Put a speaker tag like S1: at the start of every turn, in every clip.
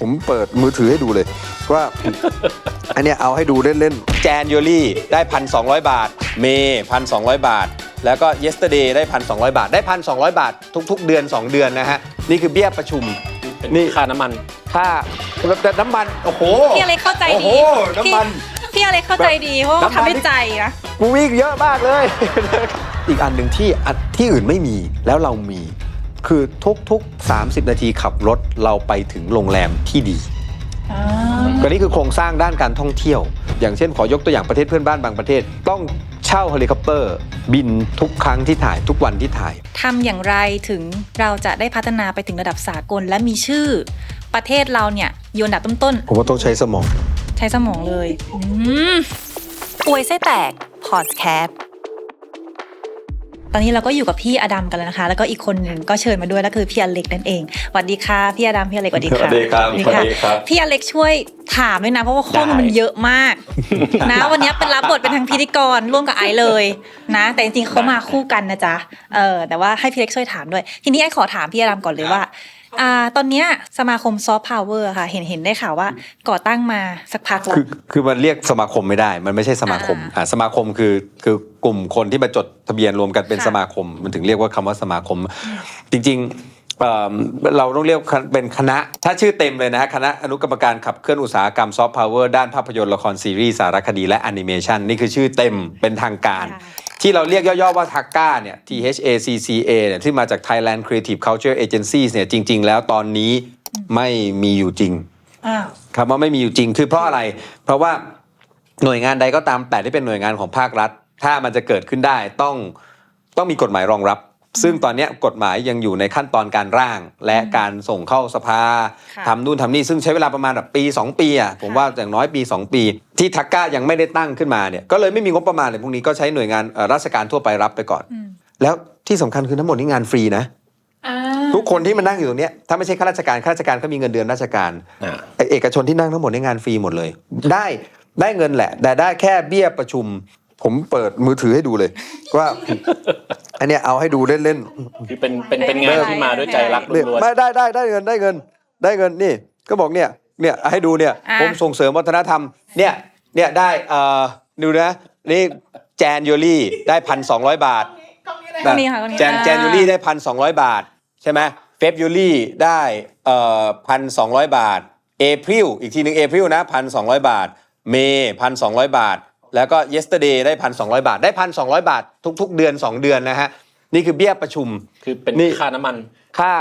S1: ผมเปิดมือถือให้ดูเลย ว่า อันเนี้ยเอาให้ดูเล่น
S2: แจนยูรี่ได้พันสองบาท เมย์พันสองบาท แล้วก็ yesterday ได้พันสองบาท ได้พันสองบาท ทุก ๆ เดือน 2 เดือนนะฮะ นี่คือเบี้ยประชุม
S3: นี่ค่าน้ำมัน
S2: ค่าแต่น้ำมัน โอ้โห
S4: พี่อเล็กเข้าใจ
S2: โอ้โห
S4: ดี
S2: น้ำมัน
S4: พี่พี่อเล็กเข้าใจดีเพราะว่า
S2: น้ำมัน
S4: ทำด้วยใจนะ
S2: กูวิ่งเยอะมากเลย อีกอันหนึ่งที่อันที่อื่นไม่มีแล้วเรามี คือทุกๆ 30 นาทีขับรถเราไปถึงโรงแรมที่ดีก็นี่คือโครงสร้างด้านการท่องเที่ยว อย่างเช่นขอยกตัวอย่างประเทศเพื่อนบ้านบางประเทศ ต้องเช่าเฮลิคอปเตอร์ บินทุกครั้งที่ถ่ายทุกวันที่ถ่าย
S4: ทำอย่างไรถึงเราจะได้พัฒนาไปถึงระดับสากลและมีชื่อ ประเทศเราเนี่ยอยอันดับต้น
S1: ๆผมว่าต้องใช้สมอง
S4: ๆใช้สมองเลยอืมอวยไส้แตกพอดแคสต์ ตอนนี้เราก็อยู่กับพี่อดัมกันแล้วนะคะ แล้วก็อีกคนหนึ่งก็เชิญมาด้วยแล้วคือพี่อเล็กนั่นเองสวัสดีค่ะพี่อดัมพี่อเล็กสวัสดีค่ะ
S3: สวัสดีครับ
S4: สวัสดี
S3: สวั
S4: ค่ะ
S3: สดีครับ
S4: พี่อเล็กช่วยถามด้วยนะเพราะว่าข้อมูล
S3: ได้
S4: มันเยอะมาก นะ วันนี้เป็นรับบทเป็นทางพิธีกรร่วมกับไอซ์เลยนะ แต่จริงๆเขามาคู่กันนะจ๊ะเออแต่ว่าให้พี่เล็กช่วยถามด้วย ทีนี้ไอซ์ขอถามพี่อดัมก่อนเลยว่า อ่าตอนเนี้ยสมาคมซอฟต์พาวเวอร์ค่ะ เห็นเห็นได้ข่าวว่าก่อตั้งมาสักพักแล้ว
S2: คือคือมันเรียกสมาคมไม่ได้ มันไม่ใช่สมาคม
S4: อ่า
S2: อ่าสมาคมคือคือกลุ่มคนที่มาจดทะเบียนรวมกันเป็น
S4: ค่ะ
S2: สมาคม มันถึงเรียกว่าคำว่าสมาคม จริงๆเอ่อเราต้องเรียกเป็นคณะ ถ้าชื่อเต็มเลยนะฮะคณะอนุกรรมการขับเคลื่อนอุตสาหกรรมซอฟต์พาวเวอร์ด้านภาพยนตร์ละครซีรีส์สารคดีและแอนิเมชันนี่คือชื่อเต็มเป็นทางการ ที่เราเรียกย่อๆว่าทักก้าเนี่ย T H A C C A เนี่ยที่มาจาก Thailand Creative Culture Agencies เนี่ยจริง ๆ แล้วตอนนี้ไม่มีอยู่จริง
S4: อ้าว
S2: คำว่าไม่มีอยู่จริงคือเพราะอะไร เพราะว่าหน่วยงานใดก็ตามแต่ที่เป็นหน่วยงานของภาครัฐ ถ้ามันจะเกิดขึ้นได้ต้องต้องมีกฎหมายรองรับ ซึ่งตอนเนี้ยกฎหมายยังอยู่ในขั้นตอนการร่าง และการส่งเข้าสภา
S4: ค่ะ
S2: ทำนู่นทำนี่ซึ่งใช้เวลาประมาณแบบปี 2 ปีอะผม
S4: ค่ะ
S2: ว่าอย่างน้อยปี 2 ปี ที่ทักก้ายังไม่ได้ตั้งขึ้นมาเนี่ยก็เลยไม่มีงบประมาณเลยพวกนี้ก็ใช้หน่วยงานเอ่อราชการทั่วไปรับไปก่อน
S4: อืม
S2: แล้วที่สำคัญคือทั้งหมดนี่งานฟรีนะ
S4: อ่า
S2: ทุกคนที่มานั่งอยู่ตรงเนี้ยถ้าไม่ใช่ข้าราชการข้าราชการก็มีเงินเดือนราชการ
S3: อ่า
S2: ไอ้เอกชนที่นั่งทั้งหมดในยงานฟรีหมดเลย ได้ได้เงินแหละ แต่ได้แค่เบี้ยประชุม
S1: ผมเปิดมือถือให้ดูเลย ว่า อันเนี้ยเอาให้ดูเล่น
S3: คือเป็นเป็นเป็นงานที่มาด้วยใจรัก
S1: ๆเนี่ย
S3: ล้วน
S1: ไม่ได้ได้ได้เงินได้เงิน ได้เงินนี่ ก็บอกเนี่ยเนี่ยให้ดูเนี่ย
S4: อะ
S2: ผมส่งเสริมวัฒนธรรมเนี่ยเนี่ยได้เอ่อดูนะนี่แจนยูรี่ได้พันสองร้อยบาท
S4: ตรงนี้ค่ะตรงนี้
S2: แจน
S4: อ่า
S2: แจนยูรี่ได้พันสองร้อยบาท ใช่ไหมเฟบยูรี่ได้เอ่อพันสองร้อยบาทเอพริลอีกทีหนึ่งเอพริลนะพันสองร้อยบาท เมย์พันสองร้อยบาท แล้วก็ yesterday ได้พันสองร้อยบาท ได้พันสองร้อยบาท ทุก ๆ เดือน 2 เดือนนะฮะ นี่คือเบี้ยประชุม
S3: ๆคือเป็น
S2: นี่
S3: ค่าน้ำมัน
S2: ค่า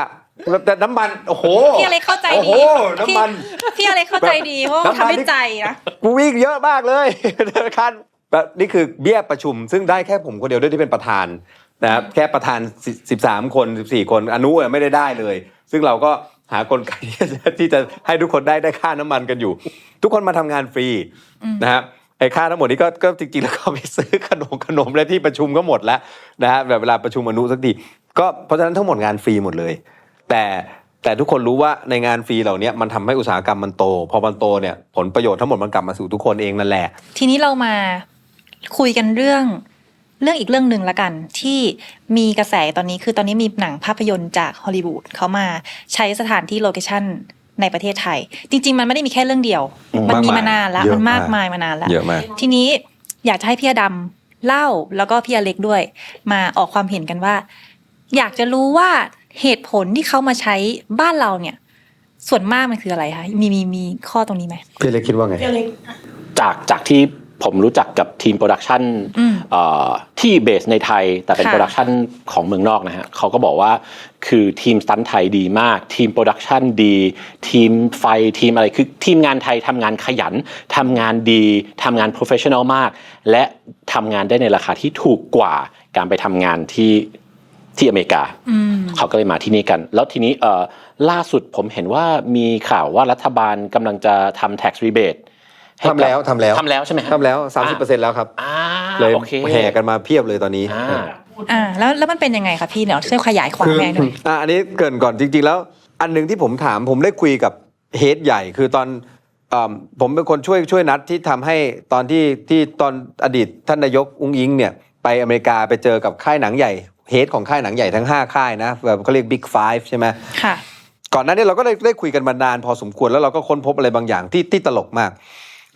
S2: แต่น้ำมัน โอ้โห
S4: พี่อเล็กเข้าใจ
S2: โอ้
S4: ดี
S2: โห น้ำมัน
S4: พี่พี่อเล็กเข้าใจดี เพราะว่า
S2: น้ำมัน
S4: ทำด้วยใจนะ
S2: กูวิ่งเยอะมากเลยธนาคารแบบนี่คือเบี้ยประชุม ซึ่งได้แค่ผมคนเดียวด้วยที่เป็นประธานนะครับแค่ประธาน10 13คน 14 คนอนุอะไม่ได้ได้เลย ซึ่งเราก็หากลไกที่จะที่จะให้ทุกคนได้ได้ค่าน้ำมันกันอยู่ ทุกคนมาทำงานฟรีนะครับ ไอ้ค่าทั้งหมดนี้ก็ก็จริงๆแล้วก็ไปซื้อขนมขนมและที่ประชุมก็หมดแล้วนะฮะแบบเวลาประชุมอนุสักทีก็เพราะฉะนั้นทั้งหมดงานฟรีหมดเลย แต่แต่ทุกคนรู้ว่าในงานฟรีเหล่านี้มันทำให้อุตสาหกรรมมันโต พอมันโตเนี่ยผลประโยชน์ทั้งหมดมันกลับมาสู่ทุกคนเองนั่นแหละ
S4: ทีนี้เรามาคุยกันเรื่องเรื่องอีกเรื่องหนึ่งละกัน ที่มีกระแสตอนนี้คือตอนนี้มีหนังภาพยนตร์จากฮอลลีวูดเขามาใช้สถานที่โลเคชั่น ในประเทศไทย จริง ๆ มันไม่ได้มีแค่เรื่องเดียว
S2: อืม
S4: มันมี
S2: มากมาย
S4: มานานแล้ว
S2: เยอะ
S4: มันมาก
S2: มาก
S4: มายมานานแล้ว
S2: เยอะมาก
S4: ทีนี้อยากจะให้พี่อดำเล่าแล้วก็พี่อเล็กด้วย มาออกความเห็นกันว่า อยากจะรู้ว่าเหตุผลที่เขามาใช้บ้านเราเนี่ย ส่วนมากมันคืออะไรคะมีมีมีข้อตรงนี้ไหม
S1: พี่เล็กคิดว่าไง
S3: จากจากที่ ผมรู้จักกับทีมโปรดักชัน
S4: อืม
S3: เอ่อที่เบสในไทย แต่เป็น
S4: ค่ะ
S3: โปรดักชันของเมืองนอกนะฮะเขาก็บอกว่าคือทีมสตันท์ไทยดีมาก ทีมโปรดักชันดี ทีมไฟทีมอะไรคือทีมงานไทยทำงานขยันทำงานดีทำงานโปรเฟชชั่นอลมาก และทำงานได้ในราคาที่ถูกกว่าการไปทำงานที่ที่อเมริกา
S4: อืม
S3: เขาก็เลยมาที่นี่กัน แล้วทีนี้เอ่อล่าสุดผมเห็นว่ามีข่าวว่ารัฐบาลกำลังจะทำ tax rebate ให้กับ
S2: ทำแล้วทำแล้ว
S3: ทำแล้วใช่ไหมฮะ
S2: ทำแล้ว30%แล้วครับ
S3: อ่า
S2: เลย
S3: โอเค
S2: แห่กันมาเพียบเลยตอนนี้
S3: อ่า
S4: อ่าแล้วแล้วมันเป็นยังไงคะพี่เดี๋ยวช่วยขยายความ
S2: คือ
S4: แม่หน่อย
S2: อะอันนี้เกรินก่อนจริง ๆ แล้ว อันหนึ่งที่ผมถามผมได้คุยกับเฮดใหญ่คือตอนเอิ่มผมเป็นคนช่วยช่วยนัดที่ทำให้ตอนที่ที่ตอนอดีตท่านนายกอุ้งอิงเนี่ยไปอเมริกาไปเจอกับค่ายหนังใหญ่เฮดของค่ายหนังใหญ่ทั้ง 5 ค่ายนะแบบเขาเรียก Big Five ใช่ไหม
S4: ค่ะ
S2: ก่อนหน้านี้เราก็ได้ได้คุยกันมานานพอสมควรแล้วเราก็ค้นพบอะไรบางอย่างที่ที่ตลกมาก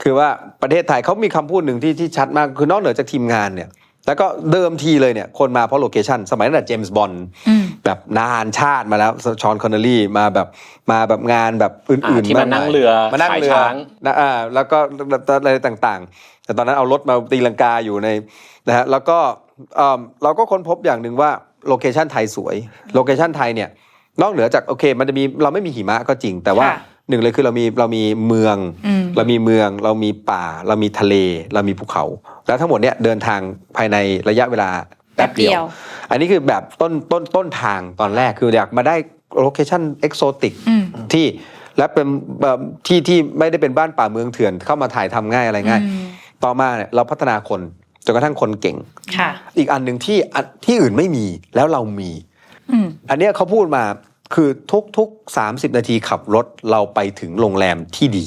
S2: คือว่าประเทศไทยเขามีคำพูดหนึ่งที่ที่ชัดมากคือนอกเหนือจากทีมงานเนี่ยแล้วก็เดิมทีเลยเนี่ยคนมาเพราะโลเคชันสมัยนั้นนะเจมส์บอนด์
S4: อืม
S2: แบบนานชาติมาแล้วชอนคอนเนลลี่มาแบบมาแบบงานแบบอื่น
S3: อ่า
S2: ๆ
S3: ที่มานั่งเรือ
S2: มานั่งเรือ
S3: ขายช้าง
S2: นะอ่าแล้วก็อะไรต่างๆ แต่ตอนนั้นเอารถมาตีลังกาอยู่ในนะฮะแล้วก็เอิ่มเราก็ค้นพบอย่างหนึ่งว่าโลเคชันไทยสวยโลเคชันไทยเนี่ยนอกเหนือจากโอเค มันจะมีเราไม่มีหิมะก็จริงแต่ว่า
S4: ค่ะ
S2: หนึ่งเลยคือเรามีเรามีเมือง
S4: อืม
S2: เรามีเมือง เรามีป่า เรามีทะเล เรามีภูเขา แล้วทั้งหมดเนี่ยเดินทางภายในระยะเวลาแป๊บเดี
S4: แป๊บเดี
S2: ย
S4: ยวว
S2: อันนี้คือแบบต้นต้นต้นทางตอนแรกคืออยากมาได้โลเคชั่นเอกโซติก
S4: อืม
S2: ที่และเป็นแบบที่ที่ไม่ได้เป็นบ้านป่าเมืองเถื่อนเข้ามาถ่ายทำง่ายอะไรง่าย
S4: อืม
S2: ต่อมาเนี่ยเราพัฒนาคนจนกระทั่งคนเก่ง
S4: ค่ะ
S2: อีกอันหนึ่งที่อันที่อื่นไม่มีแล้วเรามี
S4: อืม
S2: อันเนี้ยเขาพูดมา คือทุกทุกๆ 30 นาทีขับรถเราไปถึงโรงแรมที่ดี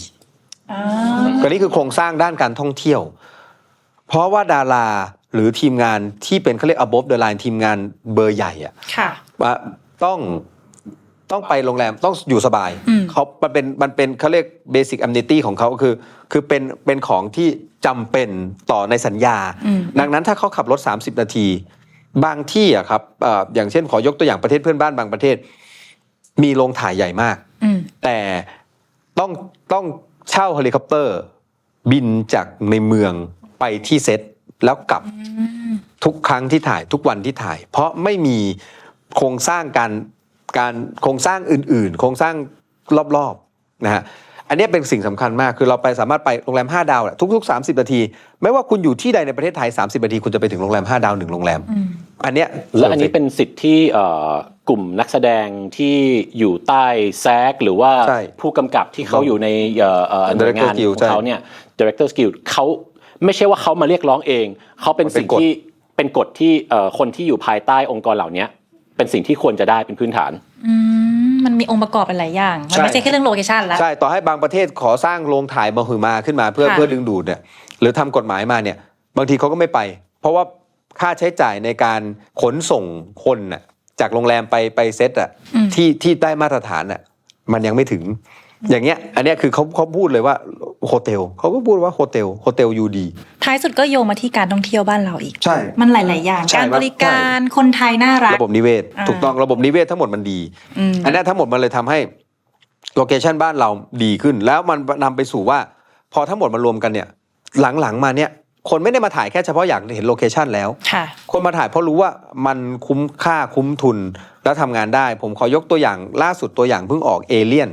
S4: อ่า
S2: ก็นี่คือโครงสร้างด้านการท่องเที่ยว เพราะว่าดาราหรือทีมงานที่เป็นเขาเรียก above the line ทีมงานเบอร์ใหญ่อะ
S4: ค่ะ
S2: ว่าต้องต้องไปโรงแรมต้องอยู่สบาย
S4: อืม
S2: เขามันเป็นมันเป็นเขาเรียก basic amenity ของเขาคือ คือเป็นเป็นของที่จำเป็นต่อในสัญญา
S4: อืม
S2: ดังนั้นถ้าเขาขับรถ 30 นาที บางที่อะครับเอ่ออย่างเช่นขอยกตัวอย่างประเทศเพื่อนบ้านบางประเทศ มีโรงถ่ายใหญ่มาก
S4: อืม
S2: แต่ต้องต้องเช่าเฮลิคอปเตอร์ บินจากในเมืองไปที่เซตแล้วกลับทุกครั้งที่ถ่ายทุกวันที่ถ่าย เพราะไม่มีโครงสร้างการการโครงสร้างอื่น ๆ โครงสร้างรอบๆนะฮะอันเนี้ยเป็นสิ่งสำคัญมากคือเราไปสามารถไปโรงแรม 5 ดาวแหละทุกๆ 30 นาที ไม่ว่าคุณอยู่ที่ใดในประเทศไทย 30 นาที คุณจะไปถึงโรงแรม 5 ดาวหนึ่งโรงแรม อันเนี้ย
S3: และอันนี้เป็นสิทธิ์ที่เอ่อกลุ่มนักแสดงที่อยู่ใต้แซกหรือว่า
S2: ใช่
S3: ผู้กำกับที่เขาอยู่ในเอ่อเอ่อหน่วยงาน
S2: Director Guild
S3: ของเขาเนี่ย Director Guild เขาไม่ใช่ว่าเขามาเรียกร้องเอง เขาเป็นสิ่งที่เป็นกฎที่เอ่อคนที่อยู่ภายใต้องค์กรเหล่านี้เป็นสิ่งที่ควรจะได้เป็นพื้นฐาน
S4: อืมมันมีองค์ประกอบเป็นหลายอย่าง มัน
S2: ใช่
S4: ไม่ใช่แค่เรื่องโลเคชันแล้ว
S2: ใช่ ต่อให้บางประเทศขอสร้างโรงถ่ายมาหือมาขึ้นมาเพื่อ
S4: ค่ะ
S2: เพื่อดึงดูดเนี่ยหรือทำกฎหมายมาเนี่ย บางทีเขาก็ไม่ไป เพราะว่า ค่าใช้จ่ายในการขนส่งคนน่ะจากโรงแรมไปไปเซตอะที่ที่ได้มาตรฐานอะมันยังไม่ถึง อย่างเงี้ย อันเนี้ยคือเขาเขาพูดเลยว่าโฮเทลเขาก็พูดว่าโฮเทลโฮเทลยูดี
S4: ท้ายสุดก็โยงมาที่การท่องเที่ยวบ้านเราอีก
S2: ใช่
S4: มันหลาย ๆ อย่าง
S2: ใช่
S4: การบริการคนไทยน่ารัก
S2: ระบบนิเวศ
S4: อ่า
S2: ถูกต้องระบบนิเวศทั้งหมดมันดี
S4: อืม
S2: อันเนี้ยทั้งหมดมันเลยทำให้โลเคชันบ้านเราดีขึ้น แล้วมันนำไปสู่ว่า พอทั้งหมดมารวมกันเนี่ย หลัง ๆ มาเนี่ย คนไม่ได้มาถ่ายแค่เฉพาะอยากเห็นโลเคชันแล้ว
S4: ค่ะ
S2: คนมาถ่ายเพราะรู้ว่ามันคุ้มค่าคุ้มทุนแล้วทำงานได้ ผมขอยกตัวอย่างล่าสุดตัวอย่างเพิ่งออกเอเลียน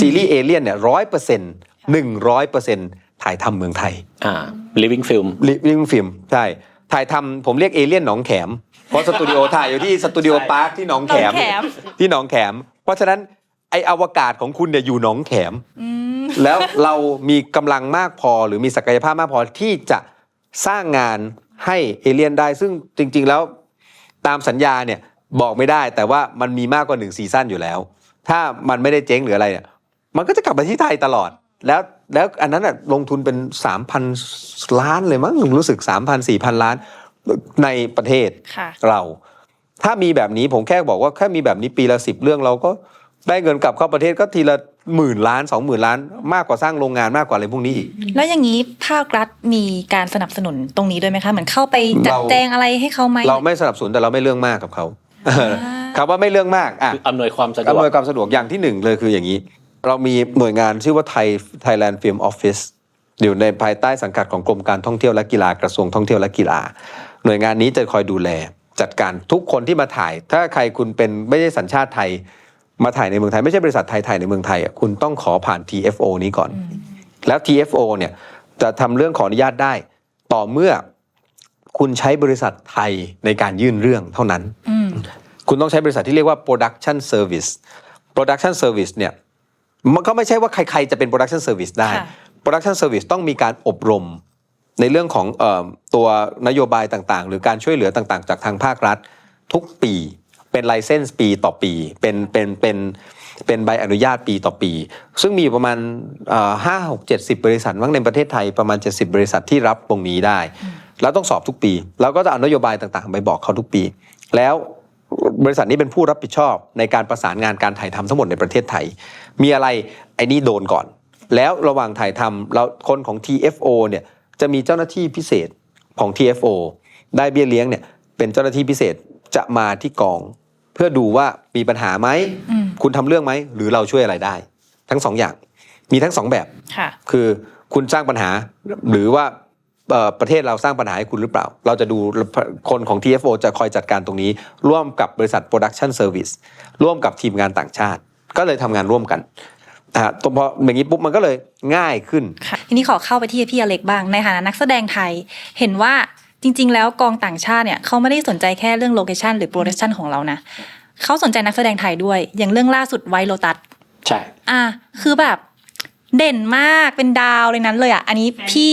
S2: ซีรีส์เอเลียนเนี่ยร้อยเปอร์เซ็นต์หนึ่งร้อยเปอร์เซ็นต์ถ่ายทำเมืองไทย
S3: อ่า living film
S2: ลิงฟิล์มใช่ถ่ายทำผมเรียกเอเลี่ยนหนองแขม เพราะสตูดิโอถ่ายอยู่ที่สตูดิโอพาร์คที่หนองแขม
S4: หนองแขม
S2: ที่หนองแขม เพราะฉะนั้นไออวกาศของคุณเนี่ยอยู่หนองแขมแล้วเรามีกำลังมากพอหรือมีศักยภาพมากพอที่จะ สร้างงานให้เอเลี่ยนได้ซึ่งจริง ๆ แล้วตามสัญญาเนี่ยบอกไม่ได้แต่ว่ามันมีมากกว่าหนึ่งซีซั่นอยู่แล้ว ถ้ามันไม่ได้เจ๊งหรืออะไรเนี่ยมันก็จะกลับมาที่ไทยตลอด แล้วแล้วอันนั้นน่ะลงทุนเป็น 3,000 ล้านเลยมั้งรู้สึก 3,000 4,000 ล้านในประเทศ
S4: ค่ะ
S2: เราถ้ามีแบบนี้ผมแค่บอกว่าแค่มีแบบนี้ปีละสิบเรื่องเราก็ได้เงินกลับเข้าประเทศก็ทีละ หมื่นล้านสองหมื่นล้าน มากกว่าสร้างโรงงานมากกว่าอะไรพวกนี้อีก
S4: แล้วอย่างนี้ภาครัฐมีการสนับสนุนตรงนี้ด้วยไหมคะ เหมือนเข้าไปจัด
S2: เรา
S4: แจงอะไรให้เขาไหม
S2: เราไม่สนับสนุนแต่เราไม่เรื่องมากกับเขาครับว่าไม่เรื่องมากอะ
S3: อำนวยความสะดว
S2: อำ
S3: ก
S2: นวยความสะดวกอย่างที่หนึ่งเลยคืออย่างนี้ เรามีหน่วยงานชื่อว่าไทย Thailand Film Office อยู่ในภายใต้สังกัดของกรมการท่องเที่ยวและกีฬากระทรวงท่องเที่ยวและกีฬา หน่วยงานนี้จะคอยดูแล จัดการทุกคนที่มาถ่าย ถ้าใครคุณเป็นไม่ใช่สัญชาติไทย มาถ่ายในเมืองไทย ไม่ใช่บริษัทไทยถ่ายในเมืองไทยอะคุณต้องขอผ่าน TFO นี้ก่อน แล้ว TFO เนี่ยจะทำเรื่องขออนุญาตได้ ต่อเมื่อคุณใช้บริษัทไทยในการยื่นเรื่องเท่านั้น
S4: อืม
S2: คุณต้องใช้บริษัทที่เรียกว่า production service production service เนี่ยมันก็ไม่ใช่ว่าใครๆจะเป็น production service ได้
S4: ค่ะ
S2: production service ต้องมีการอบรมในเรื่องของเออตัวนโยบายต่างๆ หรือการช่วยเหลือต่างๆ จากทางภาครัฐทุกปี เป็นไลเซนส์ปีต่อปี เป็นเป็นเป็นเป็นใบอนุญาตปีต่อปี ซึ่งมีประมาณห้าหกเจ็ดสิบบริษัทมั้งในประเทศไทยประมาณ 70 บริษัทที่รับตรงนี้ได้แล้วต้องสอบทุกปีแล้วก็จะเอานโยบายต่างๆ ไปบอกเขาทุกปี แล้วบริษัทนี้เป็นผู้รับผิดชอบในการประสานงานการถ่ายทำทั้งหมดในประเทศไทย มีอะไรไอ้นี่โดนก่อน แล้วระหว่างถ่ายทำเราคนของ TFO เนี่ยจะมีเจ้าหน้าที่พิเศษของ TFO ได้เบี้ยเลี้ยงเนี่ยเป็นเจ้าหน้าที่พิเศษจะมาที่กอง เพื่อดูว่ามีปัญหาไหม
S4: อืม
S2: คุณทำเรื่องไหม หรือเราช่วยอะไรได้ ทั้งสองอย่าง มีทั้งสองแบบ
S4: ค่ะ
S2: คือคุณสร้างปัญหา หรือว่าเอ่อประเทศเราสร้างปัญหาให้คุณหรือเปล่า เราจะดูคนของ TFO จะคอยจัดการตรงนี้ ร่วมกับบริษัท Production Service ร่วมกับทีมงานต่างชาติ ก็เลยทำงานร่วมกันนะฮะตรงพออย่างนี้ปุ๊บมันก็เลยง่ายขึ้น
S4: ค่ะทีนี้ขอเข้าไปที่พี่อเล็กบ้างในฐานะนักแสดงไทย เห็นว่า จริง ๆ แล้วกองต่างชาติเนี่ยเขาไม่ได้สนใจแค่เรื่องโลเคชันหรือโปรดักชันของเรานะเขาสนใจนักแสดงไทยด้วย อย่างเรื่องล่าสุดไวโ o ตัส
S3: ใช่
S4: อะคือแบบเด่นมากเป็นดาวเลยนั้นเลยอะ อันนี้พี่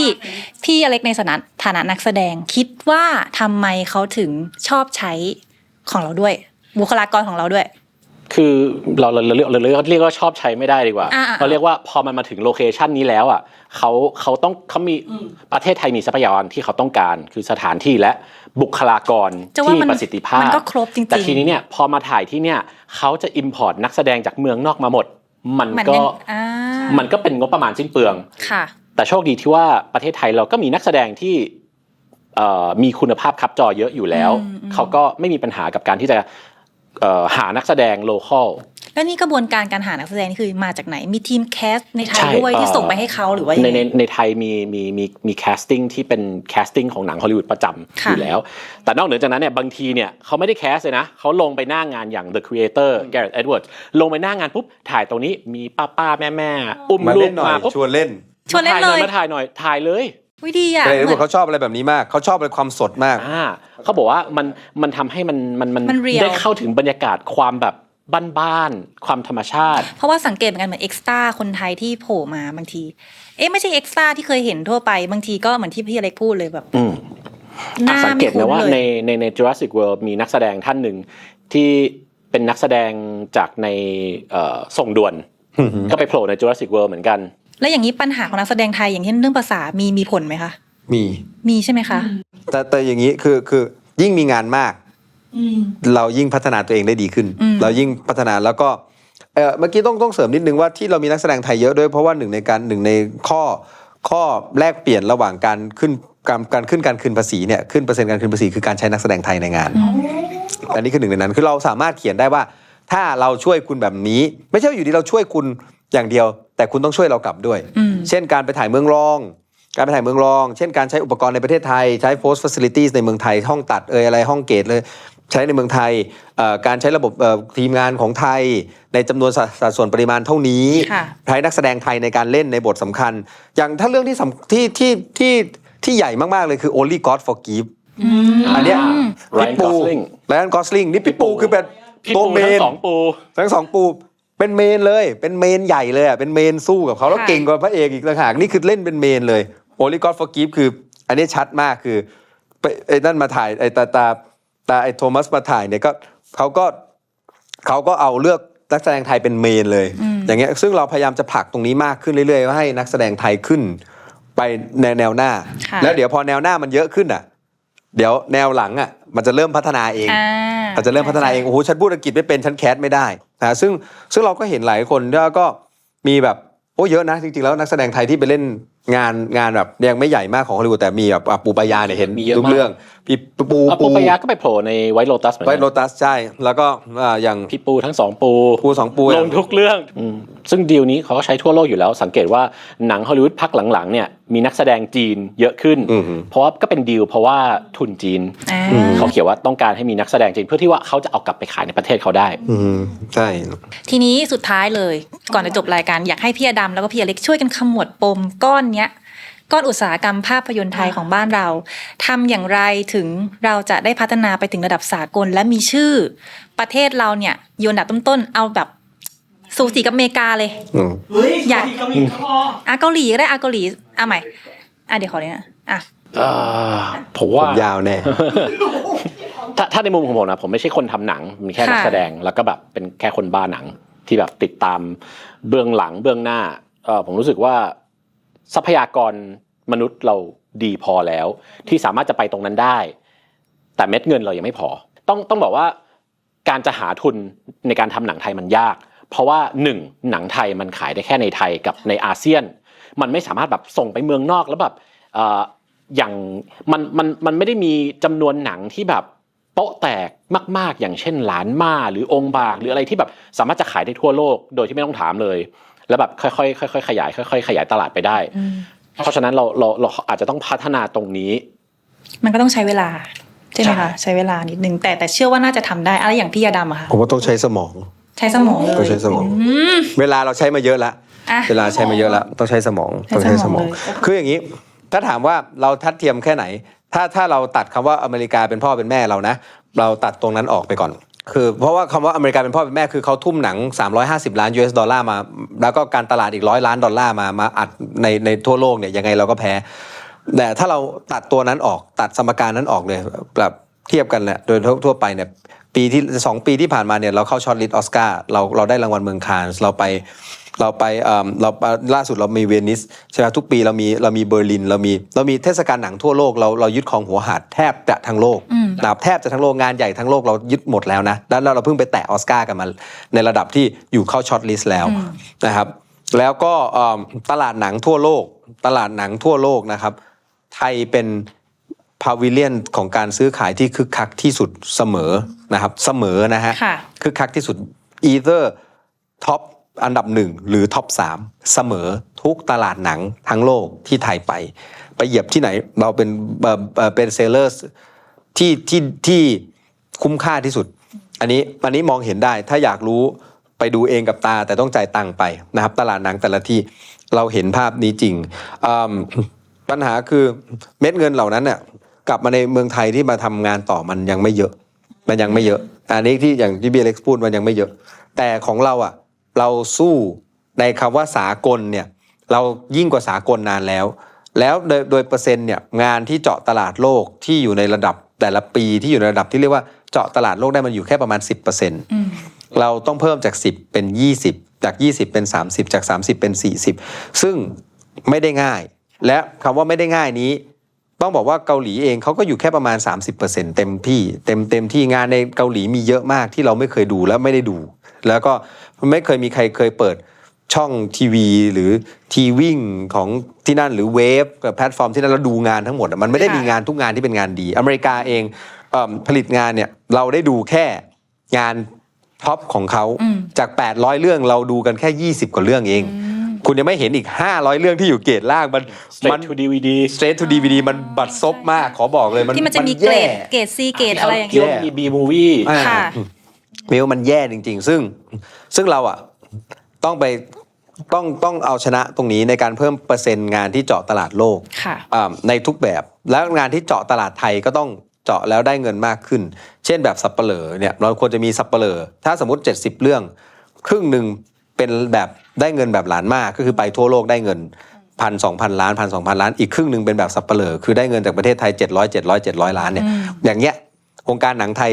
S4: พี่อเล็กในฐานะฐานะนักแสดงคิดว่าทำไมเขาถึงชอบใช้ของเราด้วย บุคลากรของเราด้วย
S3: คือเราเราเราเรียกเราเรียกเรียกว่าชอบใช้ไม่ได้ดีกว่า
S4: อ่าๆ
S3: เราเรียกว่าพอมันมาถึงโลเคชันนี้แล้วอะเขาเขาต้องเขามีประเทศไทยมีทรัพยากรที่เขาต้องการ คือสถานที่และบุคลากร
S4: จะว่า
S3: ที่
S4: มัน
S3: ประสิทธิภาพ
S4: มันก็ครบจริงๆ
S3: แต่ทีนี้เนี่ยพอมาถ่ายที่เนี่ยเขาจะอิมพอร์ตนักแสดงจากเมืองนอกมาหมด มัน
S4: มัน
S3: ก็
S4: ยังอ่า
S3: มันก็เป็นงบประมาณสิ้นเปลือง
S4: ค่ะ
S3: แต่โชคดีที่ว่าประเทศไทยเราก็มีนักแสดงที่เอ่อมีคุณภาพครับจอเยอะอยู่แล้ว
S4: อืมอืม
S3: เขาก็ไม่มีปัญหากับการที่จะเอ่อ หานักแสดงโลคอล
S4: แล้วนี่กระบวนการการหานักแสดงนี่คือมาจากไหน มีทีมแคสในไทย
S3: ใช่
S4: ด้วยที่
S3: เอ่อ
S4: ส่งไปให้เขาหรือว่ายั
S3: ใน
S4: ง
S3: ใน
S4: ไง
S3: ในไทยมีมีมีมีแคสติ้งที่เป็นแคสติ้งของหนังฮอลลีวูดประจำ
S4: ค่ะ
S3: อยู่แล้ว แต่นอกเหนือจากนั้นเนี่ยบางทีเนี่ยเขาไม่ได้แคสเลยนะเขาลงไปหน้างานอย่าง The Creator Gareth Edwards ลงไปหน้างานปุ๊บถ่ายตรงนี้มีป้าป้าแม่แม่อุ้ม
S2: มา
S3: ลู
S2: เล่
S3: ก
S2: นหน่อย
S3: มาปุ๊บ
S2: ชวนเล่น
S4: ชวนเล่น
S3: ถ่ายห
S4: เล
S3: อย
S4: ย
S3: มาถ่ายหน่อยถ่ายเลย
S4: วิดีอะ
S2: แต่
S4: เหมื
S2: เห็
S4: อน
S2: นเขาชอบอะไรแบบนี้มาก เขาชอบอะไรความสดมาก
S3: อ่าเขาบอกว่ามันมันทำให้มันมันมัน
S4: มัน real
S3: ได้เข้าถึงบรรยากาศความแบบบ้านๆความธรรมชาติ
S4: เพราะว่าสังเกตเหมือนกันเหมือนเอ็กซ์ต้าคนไทยที่โผล่มาบางที เอ๊ะไม่ใช่เอ็กซ์ต้าที่เคยเห็นทั่วไป บางทีก็เหมือนที่พี่อเล็กพูดเลยแบบ
S3: อืม
S4: หน้า
S3: สังเก
S4: ไม่
S3: ต
S4: คุ้
S3: นะ
S4: น
S3: ว่า
S4: เล
S3: ใน
S4: ย
S3: ในใน Jurassic World มีนักแสดงท่านหนึ่งที่เป็นนักแสดงจากในเอ่อส่งด่วน ก็ไปโผล่ใน Jurassic World เหมือนกัน
S4: แล้วอย่างนี้ปัญหาของนักแสดงไทยอย่างเช่นเรื่องภาษามีมีผลไหมคะ
S2: มี
S4: มีใช่ไหมคะ
S2: แต่แต่อย่างนี้คือคือยิ่งมีงานมากเรายิ่งพัฒนาตัวเองได้ดีขึ้น
S4: อืม
S2: เรายิ่งพัฒนาแล้วก็เออเมื่อกี้ต้องต้องเสริมนิดนึงว่าที่เรามีนักแสดงไทยเยอะด้วยเพราะว่าหนึ่งในการหนึ่งในข้อข้อแลกเปลี่ยนระหว่างการขึ้นการการขึ้นการคืนภาษีเนี่ยขึ้นเปอร์เซ็นต์การคืนภาษีคือการใช้นักแสดงไทยในงาน อันนี้คือหนึ่งในนั้นคือเราสามารถเขียนได้ว่า ถ้าเราช่วยคุณแบบนี้ ไม่ใช่ว่าอยู่ดีเราช่วยคุณอย่างเดียว แต่คุณต้องช่วยเรากลับด้วย
S4: อืม
S2: เช่นการไปถ่ายเมืองรอง การไปถ่ายเมืองรอง เช่นการใช้อุปกรณ์ในประเทศไทย ใช้ post facilities ในเมืองไทย ห้องตัดเอยอะไรห้องเกตเลย ใช้ในเมืองไทยเอ่อการใช้ระบบเอ่อทีมงานของไทย ในจำนวนสัดสัดส่วนปริมาณเท่านี้
S4: ค่ะ
S2: ใช้นักแสดงไทยในการเล่นในบทสำคัญ อย่างถ้าเรื่องที่สำที่ที่ที่ที่ใหญ่มากๆเลยคือ only God forgive อันเนี้ย
S3: Ryan
S2: พี่ปู
S3: Gosling
S2: ไลออนกอสลิงนี่พี่ปูคือเป็น
S3: พี่
S2: ตัว
S3: ปู
S2: เม
S3: ทั้
S2: น
S3: งสองปู
S2: ทั้งสองปู เป็นเมนเลย เป็นเมนใหญ่เลยอะเป็นเมนสู้กับเขาแล้ว
S4: ค่ะ
S2: เก่งกว่าพระเอกอีกต่างหากนี่คือเล่นเป็นเมนเลยโอลิกอ d ฟอร์กิฟคือ อันนี้ชัดมากคือไปไอ้นั่นมาถ่ายไอ้ตาตาตาไอ้โทมัสมาถ่ายเนี่ยก็เขาก็เขาก็เอาเลือกนักแสดงไทยเป็นเมนเลย อย่างเงี้ยซึ่งเราพยายามจะผลักตรงนี้มากขึ้นเรื่อยๆว่าให้นักแสดงไทยขึ้น ไปในแนวหน้า
S4: ค่ะ
S2: แล้วเดี๋ยวพอแนวหน้ามันเยอะขึ้นอะ เดี๋ยวแนวหลังอะ มันจะเริ่มพัฒนาเอง
S4: อ่า
S2: อาจจะเริ่มพัฒนาเองโอ้โหฉันพูดอังกฤษไม่เป็นฉันแคสไม่ได้นะซึ่งซึ่งเราก็เห็นหลายคนแล้วก็มีแบบโอ้เยอะนะจริงๆแล้วนักแสดงไทยที่ไปเล่นงานงานแบบยังไม่ใหญ่มากของฮอลลีวูดแต่มีแบบอะปูปายาเนี่ยเห็น
S3: มีเยอะ
S2: ทุก
S3: มาก
S2: เรื่อง พี่ปู
S3: อะปูปายาก็ไปโผล่ในไวโ o ตัสเหมือน
S2: ไว
S3: กัน
S2: โรตัสใช่ แล้วก็อ่าอย่าง
S3: พี่ปูทั้งสองปู
S2: ปูสองปู
S3: ลงทุกเรื่องอืมซึ่งดีลนี้เขาก็ใช้ทั่วโลกอยู่แล้ว สังเกตว่าหนังฮอลลีวูดพักหลังๆเนี่ยมีนักแสดงจีนเยอะขึ้น
S2: อือหือ
S3: เพราะว่าก็เป็นดีลเพราะว่าทุนจีน
S4: อ่า
S3: เขาเขียนว่าต้องการให้มีนักแสดงจีนเพื่อที่ว่าเขาจะเอากลับไปขายในประเทศเขาได้
S2: อืมใช่
S4: ทีนี้สุดท้ายเลย ก่อนจะจบรายการอยากให้พี่อดำแล้วก็พี่อเล็กช่วยกันขมวดปมก้อนเนี้ย ก้อนอุตสาหกรรมภาพยนตร์ไทยของบ้านเราทำอย่างไรถึงเราจะได้พัฒนาไปถึงระดับสากลและมีชื่อ ประเทศเราเนี่ยอยอันดับต้นๆเอาแบบสูสีกับอเมริกาเลย
S2: อืม
S5: เฮ้ย
S4: อยาก
S5: เกาหลีก็พอ
S4: อะเกาหลีก็ได้อะเกาหลีอะใหม่อะเดี๋ยวขอเลยนะอะ
S3: เอ่อผม
S2: ผ
S3: ว่า
S2: มยาวแน่
S3: ถ้าถ้าในมุมของผมนะผมไม่ใช่คนทำหนังมีแค่นัก
S4: ค่ะ
S3: แสดงแล้วก็แบบเป็นแค่คนบ้าหนังที่แบบติดตามเบื้องหลังเบื้องหน้าเออผมรู้สึกว่า ทรัพยากรมนุษย์เราดีพอแล้ว ที่สามารถจะไปตรงนั้นได้ แต่เม็ดเงินเรายังไม่พอ ต้องต้องบอกว่าการจะหาทุนในการทำหนังไทยมันยาก เพราะว่าหนึ่งหนังไทยมันขายได้แค่ในไทยกับในอาเซียน มันไม่สามารถแบบส่งไปเมืองนอกแล้วแบบอย่างมันมันมันไม่ได้มีจำนวนหนังที่แบบโป๊ะแตกมาก ๆ อย่างเช่นหลานมาหรือองค์บากหรืออะไรที่แบบสามารถจะขายได้ทั่วโลก โดยที่ไม่ต้องถามเลย แล้วแบบค่อยๆค่อยๆขยายค่อยๆขยายตลาดไปได้ เพราะฉะนั้นเราเราเราอาจจะต้องพัฒนาตรงนี้
S4: มันก็ต้องใช้เวลาใช่ไหม
S3: ใช่
S4: คะใช้เวลานิดนึงแต่แต่เชื่อว่าน่าจะทำได้อะไรอย่างพี่ยาดำอะค่ะ
S2: ผมว่าต้องใช้สมอง
S4: ใช้สมองเล
S2: ต้อง
S4: ย
S2: ใช้สมองเวลาเราใช้มาเยอะแล้ว
S4: อะ
S2: เวลาใช้มาเยอะแล้วต้องใช้สมอง
S4: ใช้
S2: ต้องใช้สมอง
S4: สมองเลย
S2: คืออย่างนี้ ถ้าถามว่าเราทัดเทียมแค่ไหน ถ้าถ้าเราตัดคำว่าอเมริกาเป็นพ่อเป็นแม่เรานะ เราตัดตรงนั้นออกไปก่อน คือเพราะว่าคำว่าอเมริกาเป็นพ่อเป็นแม่คือเขาทุ่มหนัง 350 ล้าน US ดอลลาร์มา แล้วก็การตลาดอีกร้อยล้านดอลลาร์มามาอัดในในทั่วโลกเนี่ยยังไงเราก็แพ้ แต่ถ้าเราตัดตัวนั้นออกตัดสมการนั้นออกเลยแบบเทียบกันแหละโดยทั่วไปเนี่ยปีที่สองปีที่ผ่านมาเนี่ยเราเข้าช็อตลิสต์ออสการ์เราเราได้รางวัลเมืองคานส์เราไปเราไปเราล่าสุดเรามีเวนิสใช่ไหมทุกปีเรามีเรามีเบอร์ลินเรามีเรามีเทศกาลหนังทั่วโลกเราเรายึดของหัวหาดแทบจะทั้งโลก นะครับแทบจะทั้งโลกงานใหญ่ทั้งโลกเรายึดหมดแล้วนะแล้วเราเพิ่งไปแตะออสการ์กันมาในระดับที่อยู่เข้าช็อตลิสต์แล้วนะครับ แล้วก็เอิ่มตลาดหนังทั่วโลก ตลาดหนังทั่วโลกนะครับ ไทยเป็นพาวิเลียนของการซื้อขายที่คึกคักที่สุดเสมอนะครับ เสมอนะฮะ
S4: ค่ะ
S2: คึกคักที่สุด either ท็อปอันดับหนึ่งหรือท็อปสามเสมอทุกตลาดหนังทั้งโลกที่ไทยไป ไปเหยียบที่ไหนเราเป็นเอ่อเอ่อเป็นเซลเลอร์ ที่ที่ที่คุ้มค่าที่สุด อันนี้อันนี้มองเห็นได้ถ้าอยากรู้ไปดูเองกับตาแต่ต้องจ่ายตังค์ไปนะครับ ตลาดหนังแต่ละที่เราเห็นภาพนี้จริงปัญหาคือเม็ดเงินเหล่านั้นเนี่ยกลับมาในเมืองไทยที่มาทำงานต่อมันยังไม่เยอะ มันยังไม่เยอะ อันนี้ที่อย่างที่เบียเล็กพูดมันยังไม่เยอะ แต่ของเราอะเราสู้ในคำว่าสากลเนี่ยเรายิ่งกว่าสากลนานแล้ว แล้วโดยโดยเปอร์เซ็นต์เนี่ยงานที่เจาะตลาดโลกที่อยู่ในระดับ แต่ละปีที่อยู่ในระดับที่เรียกว่าเจาะตลาดโลกได้มันอยู่แค่ประมาณ 10%เราต้องเพิ่มจาก 10 เป็น 20 จาก 20 เป็น 30 จาก 30 เป็น 40 ซึ่งไม่ได้ง่าย และคำว่าไม่ได้ง่ายนี้ ต้องบอกว่าเกาหลีเองเขาก็อยู่แค่ประมาณ 30%เต็มที่เต็มเต็มที่งานในเกาหลีมีเยอะมากที่เราไม่เคยดูและไม่ได้ดู แล้วก็ไม่เคยมีใครเคยเปิด ช่องทีวีหรือทีวิ่งของที่นั่นหรือเวฟกับแพลตฟอร์มที่นั่นแล้วดูงานทั้งหมดอะมันไม่ได้
S4: ค่ะ
S2: มีงานทุกงานที่เป็นงานดี อเมริกาเองเอิ่มผลิตงานเนี่ยเราได้ดูแค่งานท็อปของเขาจาก 800 เรื่องเราดูกันแค่ 20 กว่าเรื่องเอง คุณยังไม่เห็นอีก 500 เรื่องที่อยู่เกรดล่างมัน
S3: straight
S2: มัน
S3: to DVD
S2: straight to DVD มันบัดซบมากขอบอกเลยมัน
S4: ที่มันจะมีเกรดเกรดซีเกรดอะไรอย่าง
S3: เกี่ยว
S4: เงี้ย
S3: มีบีมูวี่
S2: อ่า
S4: ค่ะ
S2: มิวมันแย่จริง ๆ ซึ่งซึ่งเราอะ ต้องไปต้องต้องเอาชนะตรงนี้ในการเพิ่มเปอร์เซ็นต์งานที่เจาะตลาดโลก
S4: ค่ะ
S2: อ่าในทุกแบบ แล้วงานที่เจาะตลาดไทยก็ต้องเจาะแล้วได้เงินมากขึ้น เช่นแบบสับเปลอเนี่ยเราควรจะมีสับเปลอถ้าสมมติ 70 เรื่อง ครึ่งหนึ่งเป็นแบบได้เงินแบบหลานมากก็คือไปทั่วโลกได้เงินพันสองพันล้านพันสองพันล้านอีกครึ่งหนึ่งเป็นแบบสับเปลอคือได้เงินจากประเทศไทย 700 700 700 ล้านเนี่ยอย่างเงี้ยวงการหนังไทย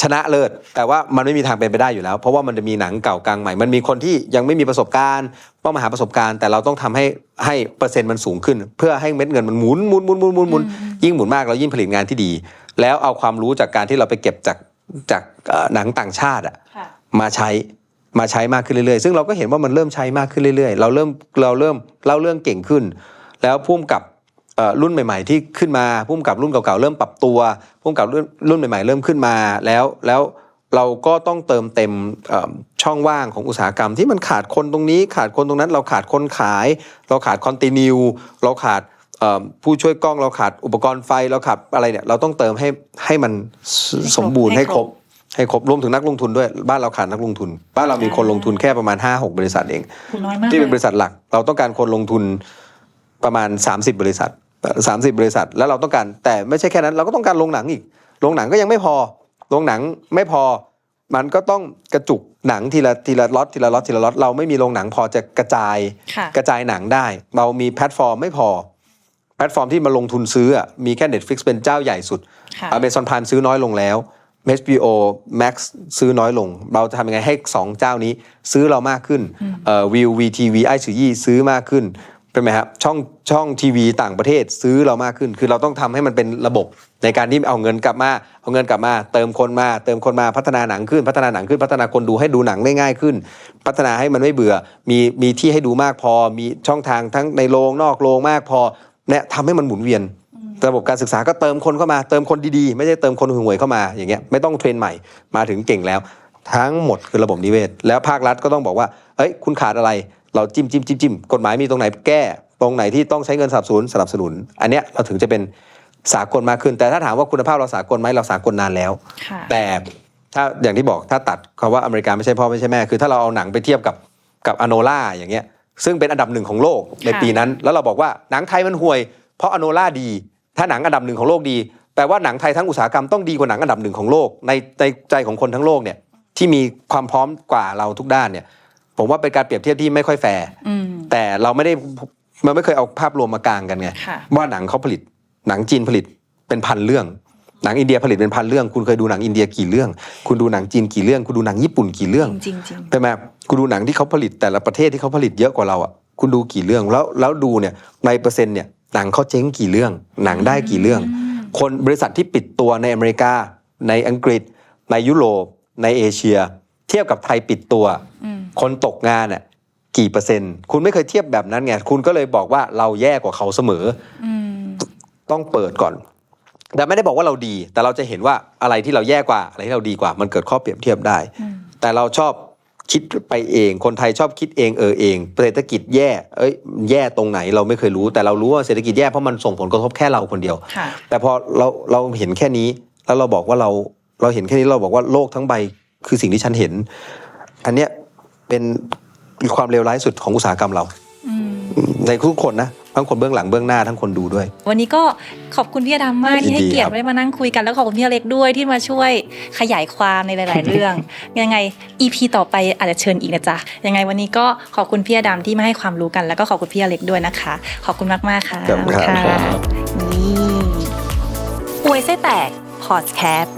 S2: ชนะเลิศแต่ว่ามันไม่มีทางเป็นไปได้อยู่แล้ว เพราะว่ามันจะมีหนังเก่ากลางใหม่ มันมีคนที่ยังไม่มีประสบการณ์ต้องมาหาประสบการณ์ แต่เราต้องทำให้ให้เปอร์เซ็นต์มันสูงขึ้น เพื่อให้เม็ดเงินมันหมุนหมุนหมุนหมุนหมุนหมุนยิ่งหมุนมากเรายิ่งผลิตงานที่ดี แล้วเอาความรู้จากการที่เราไปเก็บจากจากเอ่อหนังต่างชาติอะ
S4: ค่ะ
S2: มาใช้มาใช้มากขึ้นเรื่อยๆ ซึ่งเราก็เห็นว่ามันเริ่มใช้มากขึ้นเรื่อยๆ เราเริ่มเราเริ่มเล่าเรื่องเก่งขึ้น แล้วพุ่มกับเอ่อ รุ่นใหม่ๆ ที่ขึ้นมาพุ่มกับรุ่นเก่าๆเริ่มปรับตัวพุ่มกับรุ่นรุ่นใหม่ๆ เริ่มขึ้นมาแล้วแล้วเราก็ต้องเติมเต็มเอ่อช่องว่างของอุตสาหกรรมที่มันขาดคนตรงนี้ ขาดคนตรงนั้น เราขาดคนขาย เราขาดคอนติเนียเราขาดเอ่อผู้ช่วยกล้องเราขาดอุปกรณ์ไฟเราขาดอะไรเนี่ยเราต้องเติมให้ให้มันส
S4: ให้ครบ
S2: สมบูรณ์
S4: ให้
S2: ให้
S4: ค
S2: ค
S4: ร
S2: ร
S4: บ
S2: บให้ครบรวมถึงนักลงทุนด้วย บ้านเราขาดนักลงทุน บ้านเรามีคนลงทุนแค่ประมาณ 5 6 บริษัทเอง
S4: น้อยมาก
S2: ที่เป็นบ
S4: เลย
S2: ริษัทหลัก เราต้องการคนลงทุนประมาณ 30 บริษัท 30บริษัทแล้วเราต้องการ แต่ไม่ใช่แค่นั้น เราก็ต้องการโรงหนังอีกโรงหนังก็ยังไม่พอโรงหนังไม่พอ มันก็ต้องกระจุกหนังทีละทีละล็อตทีละล็อตทีละล็อตเราไม่มีโรงหนังพอจะกระจาย
S4: ค่ะ
S2: กระจายหนังได้ เรามีแพลตฟอร์มไม่พอ แพลตฟอร์มที่มาลงทุนซื้ออะมีแค่ Netflix เป็นเจ้าใหญ่สุด
S4: ค่ะ
S2: Amazon Prime ซื้อน้อยลงแล้ว HBO Max ซื้อน้อยลง เราจะทำยังไงให้ 2 เจ้านี้ซื้อเรามากขึ้นเอ่อวิววีทีวีไอซียี่ซื้อมากขึ้น เป็นไหมครับช่องช่องทีวีต่างประเทศซื้อเรามากขึ้น คือเราต้องทำให้มันเป็นระบบในการที่เอาเงินกลับมาเอาเงินกลับมา เติมคนมา เติมคนมาพัฒนาหนังขึ้น พัฒนาหนังขึ้น พัฒนาคนดูให้ดูหนังได้ง่ายขึ้น พัฒนาให้มันไม่เบื่อ มีมีที่ให้ดูมากพอ มีช่องทางทั้งในโรงนอกโรงมากพอเนี่ยทำให้มันหมุนเวียนระบบการศึกษาก็เติมคนเข้ามาเติมคนดีๆ ไม่ใช่เติมคนห่วยๆเข้ามาอย่างเงี้ยไม่ต้องเทรนใหม่มาถึงเก่งแล้ว ทั้งหมดคือระบบนิเวศ แล้วภาครัฐก็ต้องบอกว่าเอ้ยคุณขาดอะไร เราจิ้มจิ้มจิ้มจิ้มกฎหมายมีตรงไหนแก้ ตรงไหนที่ต้องใช้เงินสนับสนุนสนับสนุน อันเนี้ยเราถึงจะเป็นสากลมากขึ้น แต่ถ้าถามว่าคุณภาพเราสากลไหมเราสากลนานแล้ว
S4: ค่ะ
S2: แต่ถ้าอย่างที่บอกถ้าตัดคำว่าอเมริกาไม่ใช่พ่อไม่ใช่แม่ คือถ้าเราเอาหนังไปเทียบกับกับอโนล่าอย่างเงี้ยซึ่งเป็นอันดับหนึ่งของโลกใน
S4: ค่ะ
S2: ปีนั้น แล้วเราบอกว่าหนังไทยมันห่วย เพราะอโนล่าดี ถ้าหนังอันดับหนึ่งของโลกดีแปลว่าหนังไทยทั้งอุตสาหกรรมต้องดีกว่าหนังอันดับหนึ่งของโลกในในใจของคนทั้งโลกเนี่ยที่มีความพร้อมกว่าเราทุกด้านเนี่ย ผมว่าเป็นการเปรียบเทียบที่ไม่ค่อยแฟร์
S4: อืม
S2: แต่เราไม่ได้มันไม่เคยเอาภาพรวมมากลางกันไง
S4: ค่ะ
S2: ว่าหนังเขาผลิต หนังจีนผลิตเป็นพันเรื่อง หนังอินเดียผลิตเป็นพันเรื่อง คุณเคยดูหนังอินเดียกี่เรื่อง คุณดูหนังจีนกี่เรื่อง คุณดูหนังญี่ปุ่นกี่เรื่อง
S4: จริงๆจริง
S2: ใช่ไหมคุณดูหนังที่เขาผลิตแต่ละประเทศที่เขาผลิตเยอะกว่าเราอะคุณดูกี่เรื่องแล้วแล้วดูเนี่ยในเปอร์เซ็นต์เนี่ยหนังเขาเจ๊งกี่เรื่อง หนังได้กี่เรื่อง คนบริษัทที่ปิดตัวในอเมริกา ในอังกฤษ ในยุโรปในเอเชีย เทียบกับไทยปิดตัว
S4: อืม
S2: คนตกงานอะกี่เปอร์เซ็นต์ คุณไม่เคยเทียบแบบนั้นไงคุณก็เลยบอกว่าเราแย่กว่าเขาเสมอ
S4: อืม
S2: ต้องเปิดก่อน แต่ไม่ได้บอกว่าเราดี แต่เราจะเห็นว่าอะไรที่เราแย่กว่าอะไรที่เราดีกว่า มันเกิดข้อเปรียบเทียบได้
S4: อืม
S2: แต่เราชอบคิดไปเอง คนไทยชอบคิดเองเออเองเศรษฐกิจแย่เอ้ยแย่ตรงไหนเราไม่เคยรู้ แต่เรารู้ว่าเศรษฐกิจแย่เพราะมันส่งผลกระทบแค่เราคนเดียว
S4: ค่ะ
S2: แต่พอเราเราเห็นแค่นี้ แล้วเราบอกว่าเราเราเห็นแค่นี้เราบอกว่าโลกทั้งใบคือสิ่งที่ฉันเห็น อันเนี้ย เป็นความเลวร้ายสุดของอุตสาหกรรมเรา
S4: อืม
S2: ในทุกคนนะทั้งคนเบื้องหลังเบื้องหน้าทั้งคนดูด้วย
S4: วันนี้ก็ขอบคุณพี่อดำมากที่ให้เกียร
S2: ยินดีครับ
S4: ติได้มานั่งคุยกันแล้วขอบคุณพี่อเล็กด้วยที่มาช่วยขยายความในหลาย ๆ เรื่อง ยังไง EP ต่อไปอาจจะเชิญอีกนะจ๊ะยังไงวันนี้ก็ขอบคุณพี่อดำที่มาให้ความรู้กัน แล้วก็ขอบคุณพี่อเล็กด้วยนะคะ ขอบคุณมากๆค่ะ
S2: ครับ
S4: ค่ะนี่อวยไส้แตกพอดแคสต์